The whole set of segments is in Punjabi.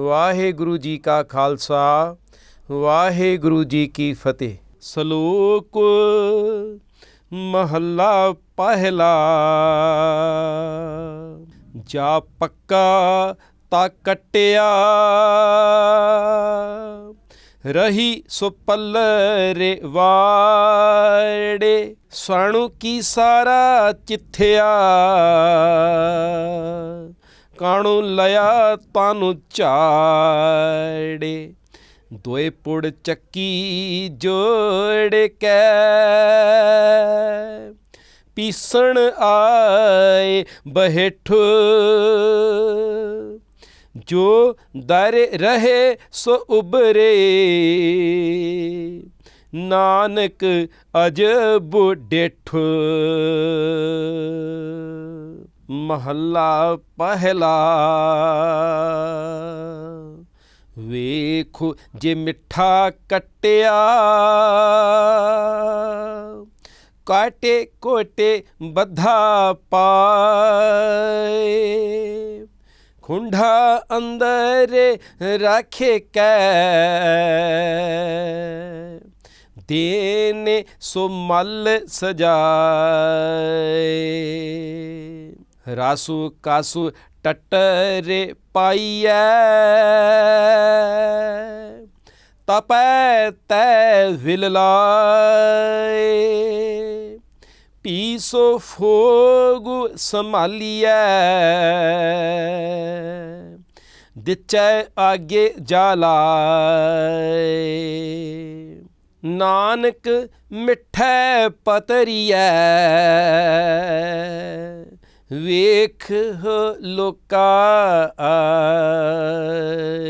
ਵਾਹਿਗੁਰੂ ਜੀ ਕਾ ਖਾਲਸਾ, ਵਾਹਿਗੁਰੂ ਜੀ ਕੀ ਫਤਿਹ। ਸ਼ਲੋਕ ਮਹੱਲਾ ਪਹਿਲਾ, ਜਾ ਪੱਕਾ ਤਾ ਕਟਿਆ, ਰਹੀ ਸੋ ਰੇ ਵਾੜੇ, ਸਣੂ ਕੀ ਸਾਰਾ ਚਿੱਥਿਆ। ਕਾਣੂ ਲਿਆ ਤਾਨੂੰ ਝਾੜੇ। ਦੋਏ ਪੁੜ ਚੱਕੀ ਜੋੜ ਕੇ। ਪੀਸਣ ਆਏ ਬਹਿਠ। ਜੋ ਦਰ ਰਹੇ ਸੋ ਉਬਰੇ ਨਾਨਕ ਅਜਬ ਡੇਠ। ਮਹੱਲਾ ਪਹਿਲਾ। ਵੇਖੋ ਜੇ ਮਿੱਠਾ ਕਟਿਆ, ਕਾਟੇ ਕੋਟੇ ਬੱਧਾ ਪਾਏ। ਖੁੰਡਾ ਅੰਦਰ ਰੱਖੇ ਕੈ ਦੇਨੇ ਸੋ ਮਲ ਸਜਾਏ। ਰਾਸੂ ਕਾਸੂ ਟਟਰੇ ਪਾਈਐ। ਤਪੈ ਤੈ ਵਿਲ ਲਾਏ। ਪੀਸੋ ਫੋਗੁ ਸੰਭਾਲੀਐ। ਦਿੱਚੈ ਆਗੇ ਜਾਲਾਏ ਨਾਨਕ ਮਿੱਠੈ ਪਤਰੀਐ। ਵੇਖ ਲੋਕਾ ਆਏ।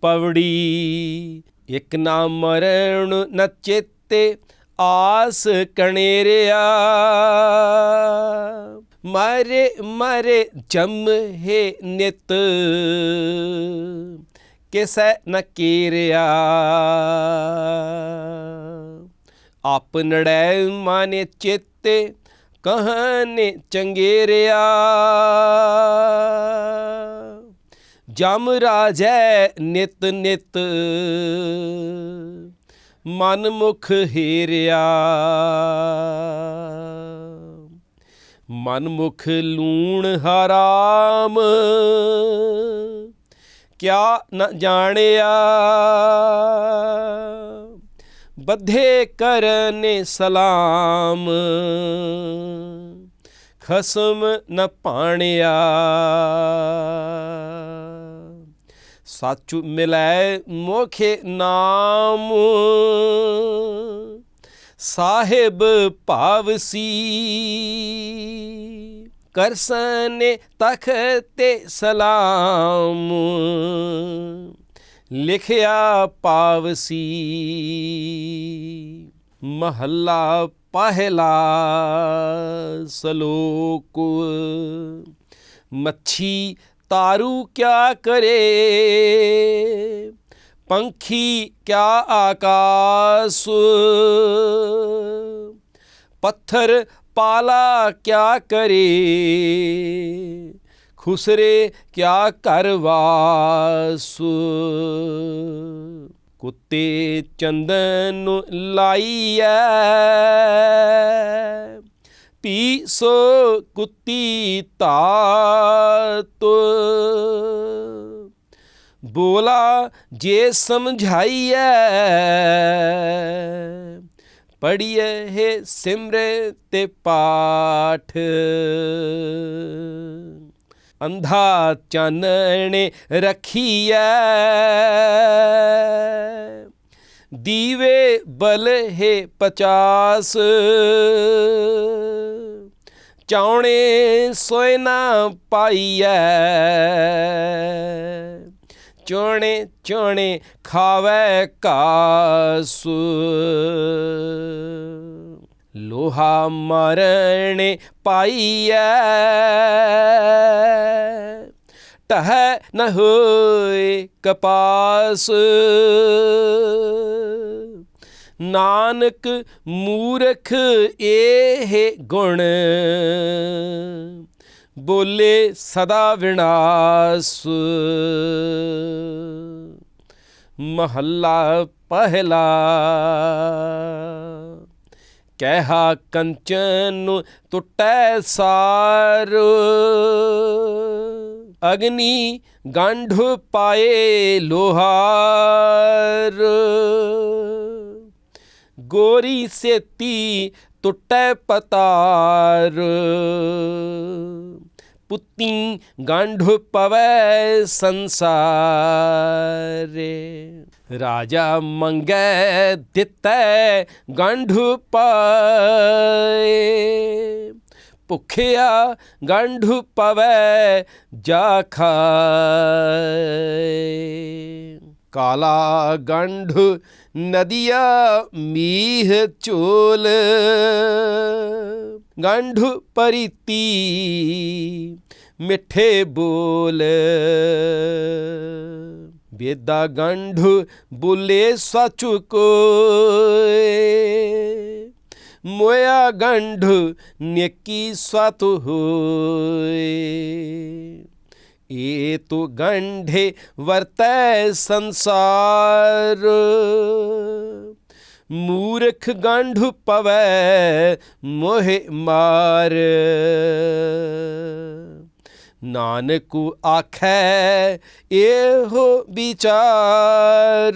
ਪਵੜੀ ਇਕ ਨਾ ਮਰਣ, ਨ ਚੇਤੇ ਆਸ ਕਣੇਰਿਆ। ਮਾਰੇ ਮਾਰੇ ਜਮ ਹੈ ਨਿਤ, ਕਿਸੈ ਨ ਕੀਰਿਆ। ਆਪਨੜੈ ਮਾਨੇ ਚੇਤੇ ਕਹਨੇ ਚੰਗੇਰਿਆ ਜਮ ਰਾਜੈ ਨਿਤ ਨਿਤ ਮਨ ਮੁਖ ਹੀਰਿਆ। ਮਨ ਮੁਖ ਲੂਣ ਹਰਾਮ, ਕਿਆ ਨ ਜਾਣਿਆ। ਬੱਧੇ ਕਰਨੇ ਸਲਾਮ। ਖਸਮ ਨ ਪਾਣਿਆ। ਸਾਚੁ ਮਿਲੈ ਮੋਖੇ ਨਾਮ। ਸਾਹਿਬ ਭਾਵਸੀ ਕਰਸਨੇ ਤਖਤੇ ਸਲਾਮ। ਲਿਖਿਆ ਪਾਵਸੀ। ਮਹੱਲਾ ਪਹਿਲਾ ਸ਼ਲੋਕ। ਮੱਛੀ ਤਾਰੂ ਕਿਆ ਕਰੇ? ਪੰਖੀ ਕਿਆ ਆਕਾਸ? ਪੱਥਰ ਪਾਲਾ ਕਿਆ ਕਰੇ? ਖੁਸਰੇ ਕਿਆ ਕਰਵਾਸੂ ਕੁੱਤੇ ਚੰਦਨ ਨੂੰ ਲਾਈਐ। ਪੀ ਸੋ ਕੁੱਤੀ ਤਾਤ। ਬੋਲਾ ਜੇ ਸਮਝਾਈਐ। ਪੜੀਏ ਹੈ ਸਿਮਰੇ ਤੇ ਪਾਠ। ਅੰਧਾ ਚਾਨਣੇ ਰਖੀਐ। ਦੀਵੇ ਬਲ ਹੈ ਪਚਾਸ। ਚਾਉਣੇ ਸੋਇ ਨਾ ਪਾਈਐ। ਚੋਣੇ ਚੋਣੇ ਖਾਵੇ ਕਾਸ ਲੋਹਾ ਮਰਣੇ ਪਾਈਐ। ਟਹ ਨ ਹੋਏ ਕਪਾਸ। ਨਾਨਕ ਮੂਰਖ ਇਹ ਗੁਣ। ਬੋਲੇ ਸਦਾ ਵਿਨਾਸ਼। ਮਹੱਲਾ ਪਹਿਲਾ। ਕਹਿਆ ਕੰਚਨ ਟੁੱਟੈ ਸਾਰ। ਅਗਨੀ ਗੰਢ ਪਾਏ ਲੋਹਾਰ। ਗੋਰੀ ਸੇਤੀ ਟੁੱਟੈ ਪਤਾਰ। ਪੁੱਤੀ ਗੰਢ ਪਵੈ ਸੰਸਾਰੇ। ਰਾਜਾ ਮੰਗੈ ਦਿੱਤੈ ਗੰਢ ਪਾਏ। ਭੁਖਿਆ ਗੰਢ ਪਵੈ ਜਾ ਖਾਏ। ਕਾਲਾ ਗੰਢ ਨਦੀਆ ਮੀਹ ਚੋਲ। ਗੰਢ ਪਰੀਤੀ ਮਿੱਠੇ ਬੋਲ। ਬੇਦਾ ਗੰਢ ਬੁਲੇ ਸਚ ਕੋਏ। ਮੋਇਆ ਗੰਢ ਨੇਕੀ ਸਤ ਹੋਏ। ਏ ਤੋ ਗੰਢੇ ਵਰਤੈ ਸੰਸਾਰ। ਮੂਰਖ ਗੰਢ ਪਵੈ ਮੋਹਿ ਮਾਰ। ਨਾਨਕੂ ਆਖੈ, ਇਹੋ ਵਿਚਾਰ।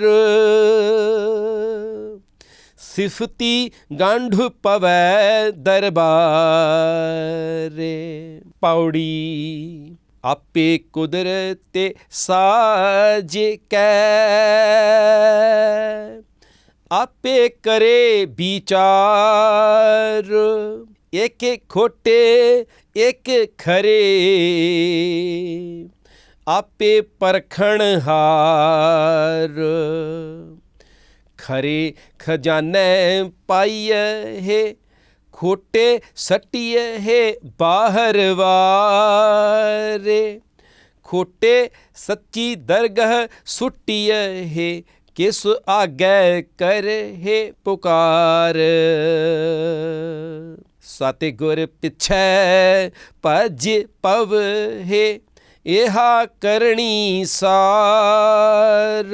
ਸਿਫਤੀ ਗੰਢ ਪਵੈ ਦਰਬਾਰੇ। ਪੌੜੀ ਆਪੇ ਕੁਦਰਤੇ ਸਾਜ ਕੈ। ਆਪੇ ਕਰੇ ਵਿਚਾਰ। ਇੱਕ ਖੋਟੇ ਇੱਕ ਖਰੇ ਆਪੇ ਪਰਖਣ ਹਾਰ। ਖਰੇ ਖਜ਼ਾਨੇ ਪਾਈਏ ਹੈ, ਖੋਟੇ ਸਟੀਏ ਹੈ ਬਾਹਰ ਵਾਰੇ। ਖੋਟੇ ਸੱਚੀ ਦਰਗਹ ਸੁਟੀਏ ਹੈ, ਕਿਸ ਆਗੇ ਕਰ ਹੈ ਪੁਕਾਰ। ਸਤਿ ਗੁਰ ਪਿਛੈ ਭਜ ਪਵ ਹੈ ਇਹਾ ਕਰਨੀ ਸਾਰ।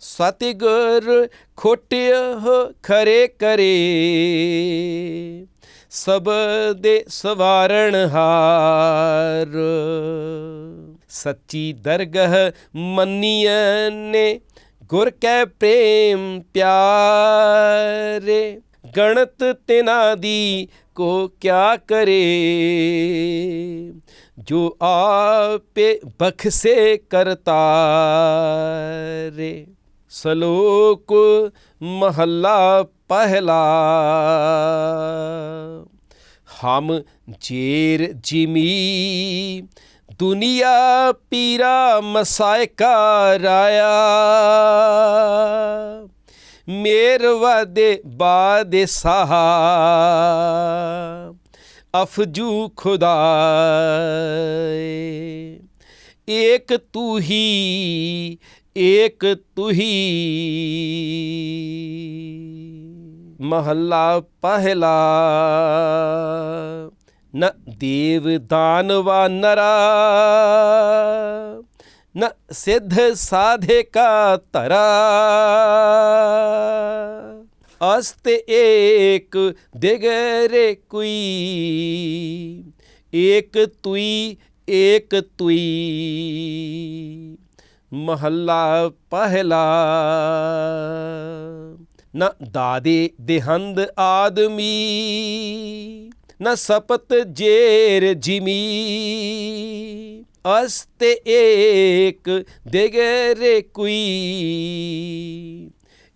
ਸਤਿਗੁਰ ਖੋਟਿਓ ਖਰੇ ਕਰੇ, ਸਭ ਦੇ ਸਵਾਰਣ ਹਾਰ। ਸੱਚੀ ਦਰਗਹ ਮੰਨੀਏ ਨੇ, ਗੁਰ ਕੈ ਪ੍ਰੇਮ ਪਿਆਰੇ। ਗਣਤ ਤਿਨਾ ਦੀ ਕੋ ਕਿਆ ਕਰੇ? ਜੋ ਆਪੇ ਬਖਸੇ ਕਰਤਾ ਰੇ ਸਲੋਕ ਮਹੱਲਾ ਪਹਿਲਾ। ਹਮ ਜੇਰ ਜਿਮੀ ਦੁਨੀਆ ਪੀਰਾ ਮਸਾਇਕਾ ਰਾਇਆ। ਮੇਰ ਦੇ ਬਾਦੇ ਸਾਹਾ ਅਫਜੂ ਖੁਦਾਏ। ਏਕ ਤੂ ਹੀ ਏਕ ਤੂ ਹੀ ਮਹੱਲਾ ਪਹਿਲਾ, ਨ ਦੇਵ ਦਾਨਵਾ ਨਰਾ। ਨ ਸਿੱਧ ਸਾਧੇ ਕਾ ਤਰਾ ਅਸਤ ਏਕ ਦਿਗਰੇ ਕੋਈ। ਏਕ ਤੁਈ ਏਕ ਤੁਈ। ਮਹੱਲਾ ਪਹਿਲਾ। ਨ ਦਾਦੇ ਦੇਹੰਦ ਆਦਮੀ। ਨ ਸਪਤ ਜੇਰ ਜਿਮੀ। ਅਸਤੇ ਏਕ ਦਿਗਰੇ ਕੋਈ।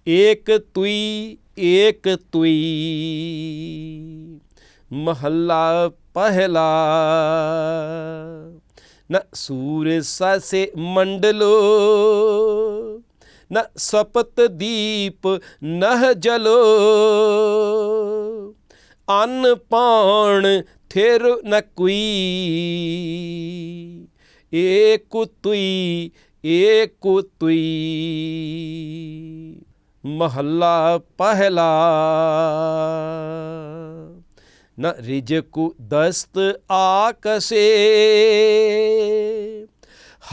ਏਕ ਤੁਈ ਏਕ ਤੁਈ। ਮਹੱਲਾ ਪਹਿਲਾ। ਨ ਸੂਰ ਸਾਸੇ ਮੰਡਲੋ। ਨ ਸਪਤ ਦੀਪ ਨਹ ਜਲੋ। ਅਨ ਪਾਣ ਥਿਰ ਨ ਕੋਈ। ਏਕ ਤੁਈ ਏਕ ਤੁਈ। ਮਹੱਲਾ ਪਹਿਲਾ। ਨ ਰਿਜਕੁ ਦਸਤ ਆਕਸੇ।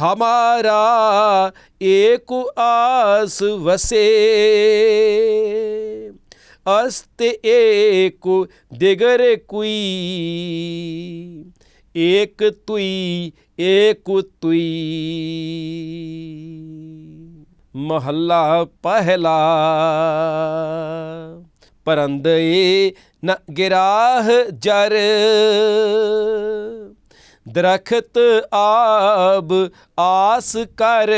ਹਮਾਰਾ ਏਕ ਆਸ ਵਸੇ। ਅਸਤ ਏਕ ਦਿਗਰ ਕੁਈ। ਏਕ ਤੁਈ ਏਕ ਤੁਈ ਮਹੱਲਾ ਪਹਿਲਾ। ਪਰੰਦਏ ਨ ਗਿਰਾਹ ਜਰ। ਦਰਖਤ ਆਬ ਆਸ ਕਰ।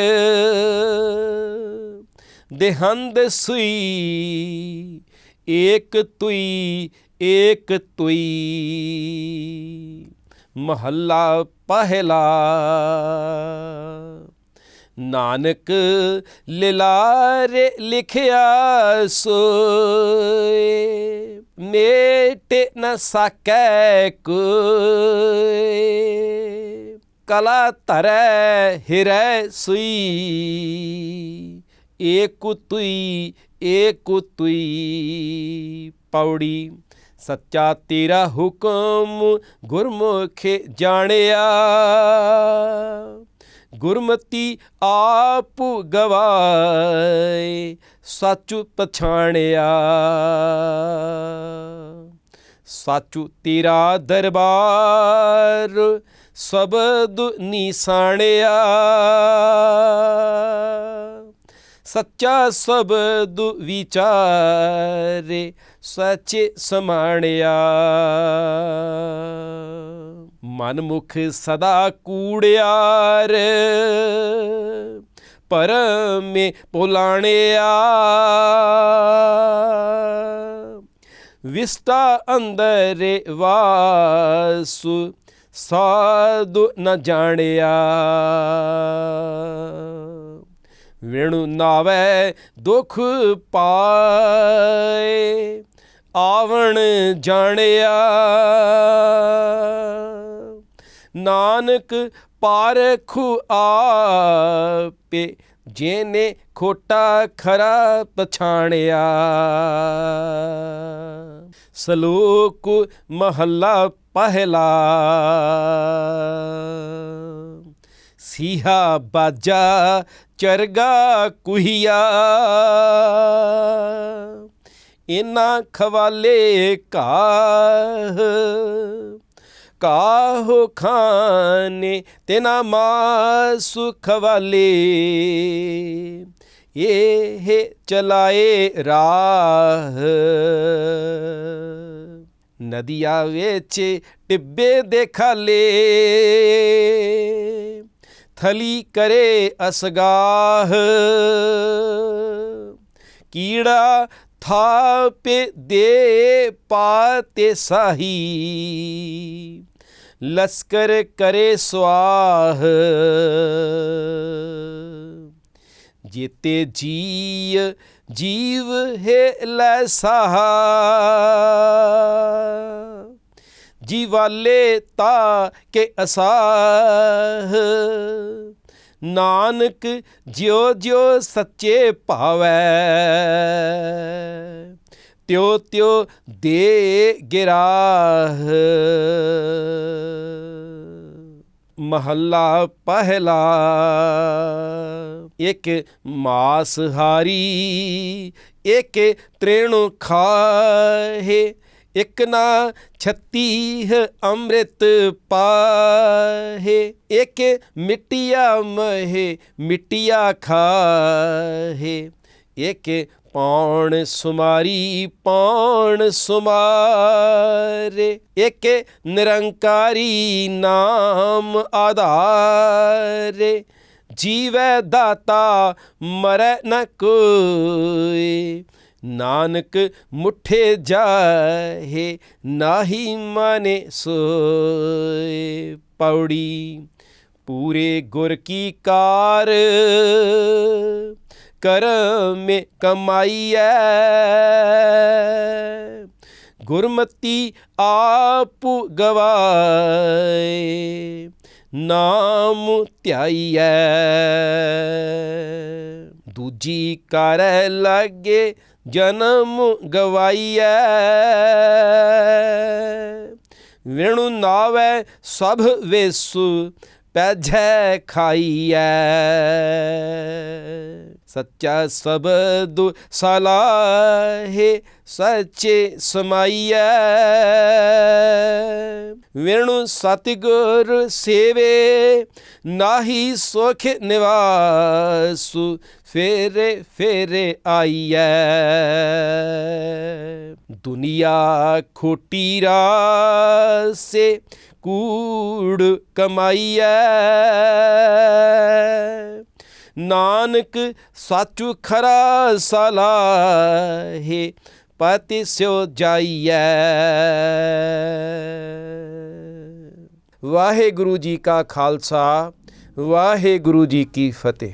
ਦੇਹੰਦ ਸੂਈ, ਏਕ ਤੁਈ ਏਕ ਤੁਈ ਮਹੱਲਾ ਪਹਿਲਾ। ਨਾਨਕ ਲਿਲਾਰੇ ਲਿਖਿਆ ਸੋਏ, ਮੇਟ ਨ ਸਕੈ ਕੋਈ ਕਲਾ ਤਰੈ ਹਿਰੈ ਸੁਈ, ਏਕ ਤੁਈ ਏਕ ਤੁਈ। ਪੌੜੀ ਸੱਚਾ ਤੇਰਾ ਹੁਕਮ ਗੁਰਮੁਖੇ ਜਾਣਿਆ। ਗੁਰਮਤੀ ਆਪ ਗਵਾਏ, ਸੱਚ ਪਛਾਣਿਆ। ਸੱਚੂ ਤੇਰਾ ਦਰਬਾਰ ਸਬਦ ਨਿਸਾਣਿਆ। ਸੱਚਾ ਸਬਦ ਵਿਚਾਰੇ ਸੱਚ ਸਮਾਣਿਆ। ਮਨ ਮੁਖ ਸਦਾ ਕੂੜਿਆਰ, ਪਰਮੇ ਪੁਲਾਣਿਆ। ਵਿਸਤਾ ਅੰਦਰੇ ਵਾਸੁ, ਸਾਧੂ ਨ ਜਾਣਿਆ। ਵਿਣੁ ਨਾਵੇ ਦੁਖ ਪਾਏ। ਆਵਣ ਜਾਣਿਆ। ਨਾਨਕ ਪਾਰਖੁ ਆਪੇ ਜੇਨੇ ਖੋਟਾ ਖਰਾ ਪਛਾਣਿਆ। ਸਲੋਕ ਮਹੱਲਾ ਪਹਿਲਾ। ਸੀਹਾ ਬਾਜਾ ਚਰਗਾ ਕੁਹੀਆ। ਇਨਾ ਖਵਾਲੇ ਕਾਹ, ਕਾਹੋ ਖਾਨੇ ਤੇਨਾ ਮਾਸੁ ਖਵਾਲੇ। ਇਹ ਚਲਾਏ ਰਾਹ, ਨਦੀਆਂ ਵਿੱਚ ਟਿੱਬੇ ਦੇ ਖਾਲੇ। ਥਲੀ ਕਰੇ ਅਸਗਾਹ, ਕੀੜਾ ਥਾਪੇ ਦੇ ਪਾਤੇ ਸਾਹੀ। ਲਸਕਰ ਕਰੇ ਸਵਾਹ ਜੀਤੇ ਜੀ ਜੀਵ ਹੈ ਲੈ ਸਾਹਾ। ਜੀਵਾਲੇ ਤਾ ਕੇ ਅਸਾਹ। ਨਾਨਕ ਜਿਉ ਜਿਉ ਸੱਚੇ ਭਾਵੈ। ਤਿਉ ਤਿਉ ਦੇ ਗਿਰਾਹ। ਮਹੱਲਾ ਪਹਿਲਾ। ਇੱਕ ਮਾਸ ਹਾਰੀ ਇੱਕ ਤ੍ਰੇਣੁ ਖਾਹੇ। ਇਕ ਨਾ ਛਤੀਹ ਅੰਮ੍ਰਿਤ ਪਾਹੇ, ਇਕ ਮਿੱਟਿਆ ਮਹੇ, ਮਿੱਟਿਆ ਖਾਹੇ, ਇਕ ਪੌਣ ਸੁਮਾਰੀ, ਪੌਣ ਸੁਮਾਰੇ, ਇਕ ਨਿਰੰਕਾਰੀ ਨਾਮ ਆਧਾਰੇ, ਜੀਵੈ ਦਾਤਾ ਮਰੈ ਨ ਕੋਈ ਨਾਨਕ ਮੁਠੇ ਜਾਹੇ, ਨਾਹੀ ਮਾਨੇ ਸੋਏ। ਪੌੜੀ, ਪੂਰੇ ਗੁਰ ਕੀ ਕਾਰ, ਕਰਮੇ ਕਮਾਈਐ। ਗੁਰਮਤੀ ਆਪ ਗਵਾਏ, ਨਾਮ ਧਿਆਈਐ। ਦੂਜੀ ਕਰੈ ਲਾਗੇ ਜਨਮ ਗਵਾਈਐ। ਵਿਣੁ ਨਾਵੈ ਸਭ ਵੇਸੁ ਪੈਜੈ ਖਾਈਐ। ਸੱਚਾ ਸਬਦ ਸਲਾਹੇ ਸੱਚੇ ਸਮਾਈਐ ਵਿਣੁ ਸਤਿਗੁਰ ਸੇਵੇ ਨਾਹੀ ਸੁਖ ਨਿਵਾਸੁ ਫੇਰੇ ਫੇਰੇ ਆਈਐ ਦੁਨੀਆ ਖੋਟੀ ਰਾਸੇ ਕੂੜ ਕਮਾਈਐ ਨਾਨਕ ਸਾਚੁ ਖਰਾ ਸਲਾਹੇ, ਪਤਿ ਸਿਓ ਜਾਈਐ। ਵਾਹਿਗੁਰੂ ਜੀ ਕਾ ਖਾਲਸਾ, ਵਾਹਿਗੁਰੂ ਜੀ ਕੀ ਫਤਿਹ।